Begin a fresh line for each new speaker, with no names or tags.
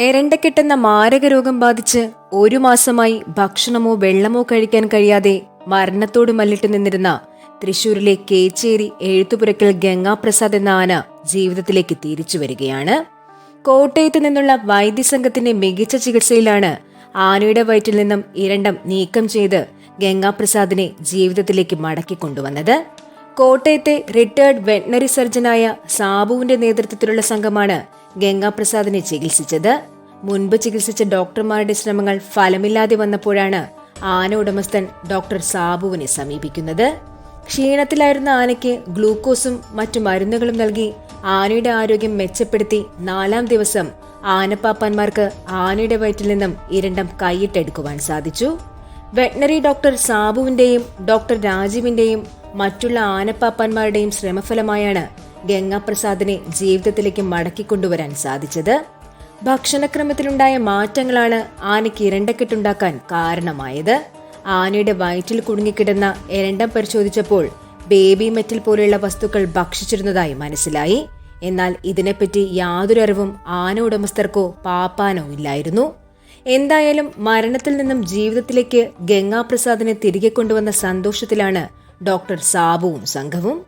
എരണ്ടക്കെട്ടെന്ന മാരക രോഗം ബാധിച്ച് ഒരു മാസമായി ഭക്ഷണമോ വെള്ളമോ കഴിക്കാൻ കഴിയാതെ മരണത്തോട് മല്ലിട്ട് നിന്നിരുന്ന തൃശൂരിലെ കേച്ചേരി എഴുത്തുപുരക്കൽ ഗംഗാപ്രസാദ് എന്ന ആന ജീവിതത്തിലേക്ക് തിരിച്ചു വരികയാണ്. കോട്ടയത്ത് നിന്നുള്ള വൈദ്യസംഘത്തിന്റെ മികച്ച ചികിത്സയിലാണ് ആനയുടെ വയറ്റിൽ നിന്നും ഇരണ്ടം നീക്കം ചെയ്ത് ഗംഗാപ്രസാദിനെ ജീവിതത്തിലേക്ക് മടക്കി കൊണ്ടുവന്നത് കോട്ടയത്തെ റിട്ടയർഡ് വെറ്റിനറി സർജനായ സാബുവിന്റെ നേതൃത്വത്തിലുള്ള സംഘമാണ് ഗംഗാപ്രസാദിനെ ചികിത്സിച്ചത്. മുൻപ് ചികിത്സിച്ച ഡോക്ടർമാരുടെ ശ്രമങ്ങൾ ഫലമില്ലാതെ വന്നപ്പോഴാണ് ആന ഉടമസ്ഥൻ ഡോക്ടർ സാബുവിനെ സമീപിക്കുന്നത്. ക്ഷീണത്തിലായിരുന്ന ആനയ്ക്ക് ഗ്ലൂക്കോസും മറ്റു മരുന്നുകളും നൽകി ആനയുടെ ആരോഗ്യം മെച്ചപ്പെടുത്തി നാലാം ദിവസം ആനപ്പാപ്പാന്മാർക്ക് ആനയുടെ വയറ്റിൽ നിന്നും ഇരണ്ടം കൈയിട്ടെടുക്കുവാൻ സാധിച്ചു. വെറ്റിനറി ഡോക്ടർ സാബുവിന്റെയും ഡോക്ടർ രാജീവിന്റെയും മറ്റുള്ള ആനപ്പാപ്പാന്മാരുടെയും ശ്രമഫലമായാണ് ഗംഗാപ്രസാദിനെ ജീവിതത്തിലേക്ക് മടക്കി കൊണ്ടുവരാൻ സാധിച്ചത്. ഭക്ഷണക്രമത്തിലുണ്ടായ മാറ്റങ്ങളാണ് ആനയ്ക്ക് ഇരണ്ടക്കെട്ടുണ്ടാക്കാൻ കാരണമായത്. ആനയുടെ വയറ്റിൽ കുടുങ്ങിക്കിടന്ന എരണ്ടം പരിശോധിച്ചപ്പോൾ ബേബി മെറ്റൽ പോലെയുള്ള വസ്തുക്കൾ ഭക്ഷിച്ചിരുന്നതായി മനസ്സിലായി. എന്നാൽ ഇതിനെപ്പറ്റി യാതൊരു അറിവും ആന ഉടമസ്ഥർക്കോ പാപ്പാനോ ഇല്ലായിരുന്നു. എന്തായാലും മരണത്തിൽ നിന്നും ജീവിതത്തിലേക്ക് ഗംഗാപ്രസാദിനെ തിരികെ കൊണ്ടുവന്ന സന്തോഷത്തിലാണ് ഡോക്ടർ സാബുവും സംഘവും